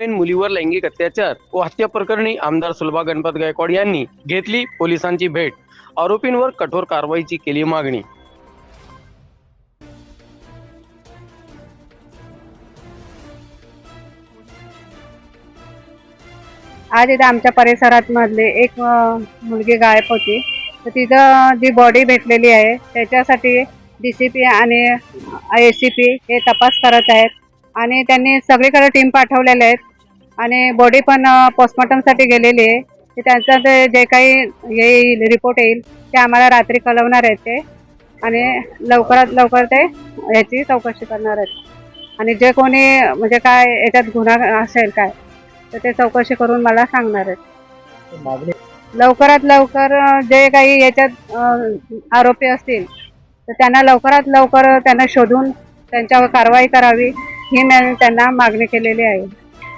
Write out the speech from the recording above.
मुलीवर लैंगिक अत्याचार व हत्या प्रकरणी आमदार सुलभा गणपत गायकवाड यांनी घेतली पोलिसांची भेट. आरोपींवर कठोर कारवाईची केली मागणी. आज इथं आमच्या परिसरात मधले एक मुलगी गायब होती. तर तिथं जी बॉडी भेटलेली आहे त्याच्यासाठी डी सी पी आणि एस सी पी हे तपास करत आहेत. आणि त्यांनी सगळीकडे टीम पाठवलेले आहेत. आणि बॉडी पण पोस्टमॉर्टमसाठी गेलेली आहे. ते त्यांचं ते जे काही येईल रिपोर्ट येईल ते आम्हाला रात्री कळवणार आहेत ते. आणि लवकरात लवकर ते याची चौकशी करणार आहेत. आणि जे कोणी म्हणजे काय याच्यात गुन्हा असेल काय तर ते चौकशी करून मला सांगणार आहेत. लवकरात लवकर जे काही याच्यात आरोपी असतील तर त्यांना लवकरात लवकर त्यांना शोधून त्यांच्यावर कारवाई करावी. ही मी त्यांना मागणी केलेली आहे.